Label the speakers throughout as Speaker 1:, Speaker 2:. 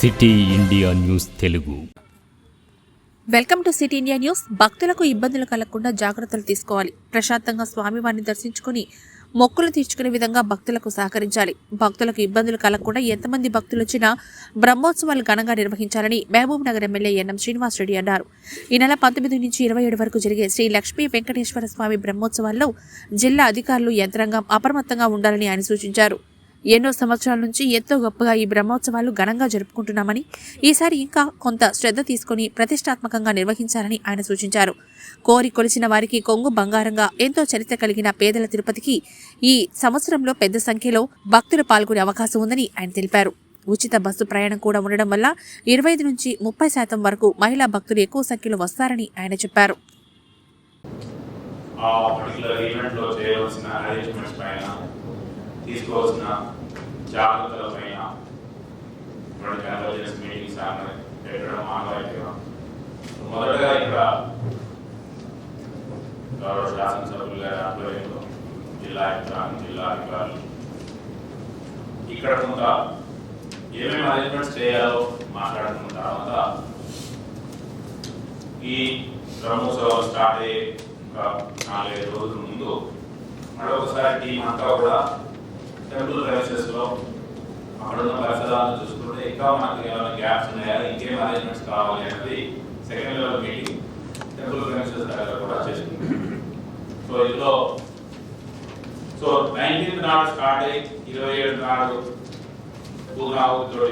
Speaker 1: City India news Telugu.
Speaker 2: Welcome to city India news. భక్తులకు ఇబ్బందులు కలగకుండా జాగ్రత్తలు తీసుకోవాలి. ప్రశాంతంగా స్వామివారిని దర్శించుకుని మొక్కులు తీర్చుకునే విధంగా భక్తులకు సహకరించాలి. భక్తులకు ఇబ్బందులు కలగకుండా ఎంతమంది భక్తులు వచ్చినా బ్రహ్మోత్సవాలు ఘనంగా నిర్వహించాలని మహబూబ్ నగర్ ఎమ్మెల్యే ఎన్ఎం శ్రీనివాస్ రెడ్డి అన్నారు. ఈ నెల పంతొమ్మిది నుంచి ఇరవై ఏడు వరకు జరిగే శ్రీ లక్ష్మీ వెంకటేశ్వర స్వామి బ్రహ్మోత్సవాల్లో జిల్లా అధికారులు యంత్రాంగం అప్రమత్తంగా ఉండాలని ఆయన సూచించారు. ఎన్నో సంవత్సరాల నుంచి ఎంతో గొప్పగా ఈ బ్రహ్మోత్సవాలు ఘనంగా జరుపుకుంటున్నామని ఈసారి ఇంకా కొంత శ్రద్ధ తీసుకుని ప్రతిష్టాత్మకంగా నిర్వహించాలని ఆయన సూచించారు. కోరి కొలిసిన వారికి కొంగు బంగారంగా ఎంతో చరిత్ర కలిగిన పేదల తిరుపతికి ఈ సంవత్సరంలో పెద్ద సంఖ్యలో భక్తులు పాల్గొనే అవకాశం ఉందని ఆయన తెలిపారు. ఉచిత బస్సు ప్రయాణం కూడా ఉండడం వల్ల ఇరవై ఐదు నుంచి ముప్పై శాతం వరకు మహిళా భక్తులు ఎక్కువ సంఖ్యలో వస్తారని ఆయన చెప్పారు.
Speaker 3: ఆ పర్టికులర్ ఈవెంట్లో చేయవలసిన అరేంజ్మెంట్స్ పైన తీసుకోవాల్సిన జాగ్రత్తల పైన ఇటువంటి మీటింగ్స్ పెట్టడం ఆనవాయితీగా. మొదటగా ఇక్కడ గౌరవ శాసనసభ్యులు గారి ఆధ్వర్యంలో జిల్లా యంత్రాంగం జిల్లా అధికారులు. ఇక్కడ కొంత ఏమేమి అరేంజ్మెంట్స్ చేయాలో మాట్లాడుకున్న తర్వాత ఈ బ్రహ్మోత్సవం స్టార్ట్ అయ్యే ఒక నాలుగైదు రోజుల ముందు మరొకసారి టీం అంతా కూడా టెంపుల్ ప్రైసెస్లో అక్కడ ఉన్న పరిసరాలను చూసుకుంటే ఇంకా మనకు ఏమైనా గ్యాప్స్ ఉన్నాయా? ఇంకేం అరేంజ్మెంట్స్ కావాలి అనేది second level meeting temple premises దగ్గర కూడా చేసుకుంటాం. సో ఇందులో సో నైన్టీన్త్ నాడు స్టార్ట్ అయ్యి ఇరవై ఏడు నాడు పూర్ణాహుతితో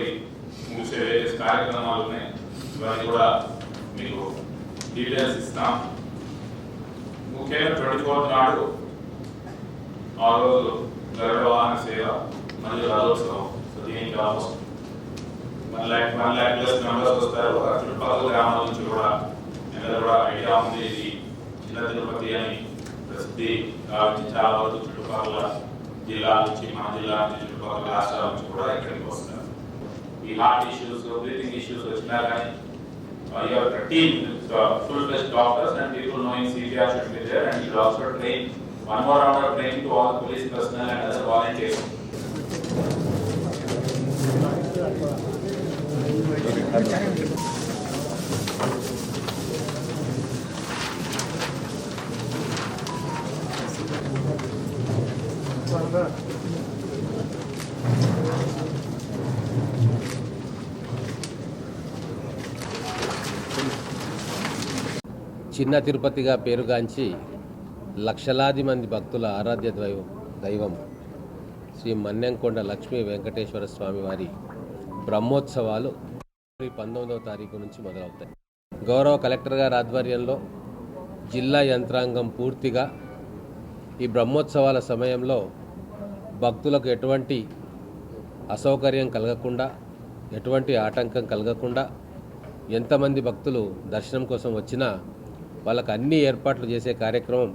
Speaker 3: ముగిసే వేరే కార్యక్రమాలు ఉన్నాయి. ఇవన్నీ కూడా మీకు డీటెయిల్స్ ఇస్తాం. ముఖ్యంగా ట్వంటీ ఫోర్త్ నాడు ఆ రోజు గరుడ వాహన సేవ మరియు రథోత్సవం సో దీనికి almost one lakh one lakh plus members వస్తారు ఆ చుట్టుపక్కల గ్రామాల నుంచి కూడా అందరూ కూడా ఐడియా ఉంది ఇది చిన్న తిరుపతి అని ప్రసిద్ధి కాబట్టి చాలా వరకు చుట్టుపక్కల జిల్లా నుంచి మన జిల్లా నుంచి చుట్టుపక్కల రాష్ట్రాల నుంచి కూడా ఇక్కడికి వస్తారు ఈ హార్ట్ ఇష్యూస్ బ్రీతింగ్ ఇష్యూస్ వచ్చినా కానీ uh, you have a team with uh, full-fledged doctors and people knowing CPR should be there and you should also train one more round of training to all the police personnel and other volunteers.
Speaker 4: చిన్న తిరుపతిగా పేరుగాంచి లక్షలాది మంది భక్తుల ఆరాధ్య దైవం దైవం శ్రీ మన్నెంకొండ లక్ష్మీ వెంకటేశ్వర స్వామి వారి బ్రహ్మోత్సవాలు పంతొమ్మిదవ తారీఖు నుంచి మొదలవుతాయి. గౌరవ కలెక్టర్ గారి ఆధ్వర్యంలో జిల్లా యంత్రాంగం పూర్తిగా ఈ బ్రహ్మోత్సవాల సమయంలో భక్తులకు ఎటువంటి అసౌకర్యం కలగకుండా ఎటువంటి ఆటంకం కలగకుండా ఎంతమంది భక్తులు దర్శనం కోసం వచ్చినా వాళ్ళకు అన్ని ఏర్పాట్లు చేసే కార్యక్రమం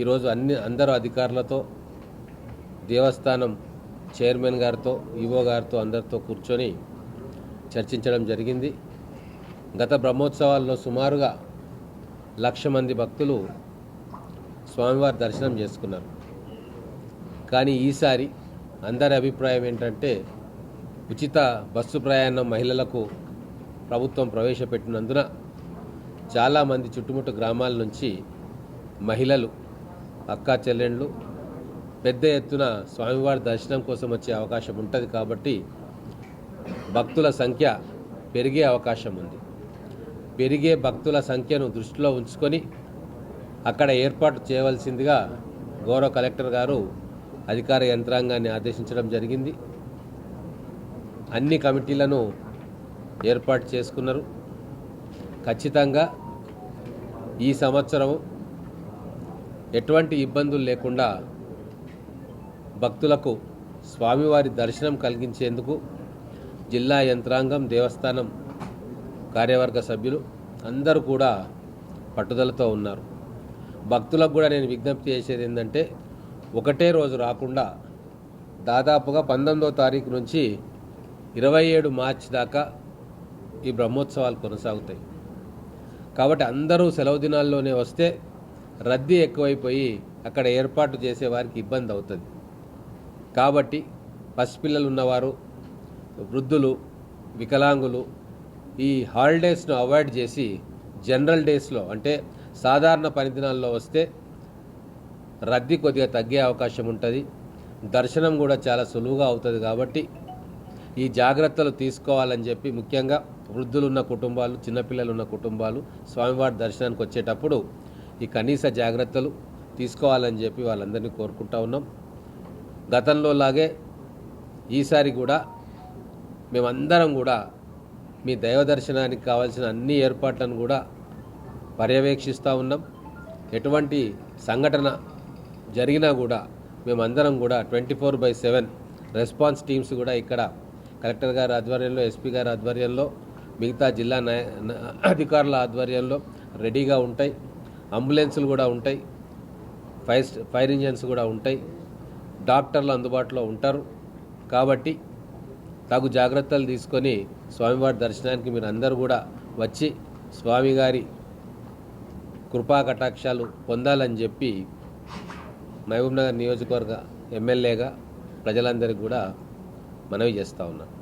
Speaker 4: ఈరోజు అన్ని అందరూ అధికారులతో దేవస్థానం చైర్మన్ గారితో ఈవో గారితో అందరితో కూర్చొని చర్చించడం జరిగింది. గత బ్రహ్మోత్సవాల్లో సుమారుగా లక్ష మంది భక్తులు స్వామివారి దర్శనం చేసుకున్నారు. కానీ ఈసారి అందరి అభిప్రాయం ఏంటంటే ఉచిత బస్సు ప్రయాణం మహిళలకు ప్రభుత్వం ప్రవేశపెట్టినందున చాలామంది చుట్టుముట్టు గ్రామాల నుంచి మహిళలు అక్కా చెల్లెండ్లు పెద్ద ఎత్తున స్వామివారి దర్శనం కోసం వచ్చే అవకాశం ఉంటుంది కాబట్టి భక్తుల సంఖ్య పెరిగే అవకాశం ఉంది. పెరిగే భక్తుల సంఖ్యను దృష్టిలో ఉంచుకొని అక్కడ ఏర్పాటు చేయవలసిందిగా గౌరవ కలెక్టర్ గారు అధికార యంత్రాంగాన్ని ఆదేశించడం జరిగింది. అన్ని కమిటీలను ఏర్పాటు చేసుకున్నారు. ఖచ్చితంగా ఈ సంవత్సరం ఎటువంటి ఇబ్బందులు లేకుండా భక్తులకు స్వామివారి దర్శనం కలిగించేందుకు జిల్లా యంత్రాంగం దేవస్థానం కార్యవర్గ సభ్యులు అందరూ కూడా పట్టుదలతో ఉన్నారు. భక్తులకు కూడా నేను విజ్ఞప్తి చేసేది ఏంటంటే ఒకటే రోజు రాకుండా దాదాపుగా పంతొమ్మిదో తారీఖు నుంచి ఇరవై ఏడు మార్చి దాకా ఈ బ్రహ్మోత్సవాలు కొనసాగుతాయి. కాబట్టి అందరూ సెలవు దినాల్లోనే వస్తే రద్దీ ఎక్కువైపోయి అక్కడ ఏర్పాటు చేసేవారికి ఇబ్బంది అవుతుంది. కాబట్టి పసిపిల్లలు ఉన్నవారు వృద్ధులు వికలాంగులు ఈ హాలిడేస్ను అవాయిడ్ చేసి జనరల్ డేస్లో అంటే సాధారణ పనిదినాల్లో వస్తే రద్దీ కొద్దిగా తగ్గే అవకాశం ఉంటుంది. దర్శనం కూడా చాలా సులువుగా అవుతుంది కాబట్టి ఈ జాగ్రత్తలు తీసుకోవాలని చెప్పి ముఖ్యంగా వృద్ధులున్న కుటుంబాలు చిన్నపిల్లలు ఉన్న కుటుంబాలు స్వామివారి దర్శనానికి వచ్చేటప్పుడు ఈ కనీస జాగ్రత్తలు తీసుకోవాలని చెప్పి వాళ్ళందరినీ కోరుకుంటా ఉన్నాం. గతంలో లాగే ఈసారి కూడా మేమందరం కూడా మీ దైవ దర్శనానికి కావాల్సిన అన్ని ఏర్పాట్లను కూడా పర్యవేక్షిస్తూ ఉన్నాం. ఎటువంటి సంఘటన జరిగినా కూడా మేమందరం కూడా twenty four by seven response teams కూడా ఇక్కడ కలెక్టర్ గారి ఆధ్వర్యంలో ఎస్పీ గారి ఆధ్వర్యంలో మిగతా జిల్లా అధికారుల ఆధ్వర్యంలో రెడీగా ఉంటాయి. అంబులెన్సులు కూడా ఉంటాయి ఫైర్ ఫైర్ ఇంజన్స్ కూడా ఉంటాయి డాక్టర్లు అందుబాటులో ఉంటారు. కాబట్టి తగు జాగ్రత్తలు తీసుకొని స్వామివారి దర్శనానికి మీరు అందరూ కూడా వచ్చి స్వామిగారి కృపా కటాక్షాలు పొందాలని చెప్పి మహబూబ్నగర్ నియోజకవర్గ ఎమ్మెల్యేగా ప్రజలందరికీ కూడా మనవి చేస్తూ ఉన్నాను.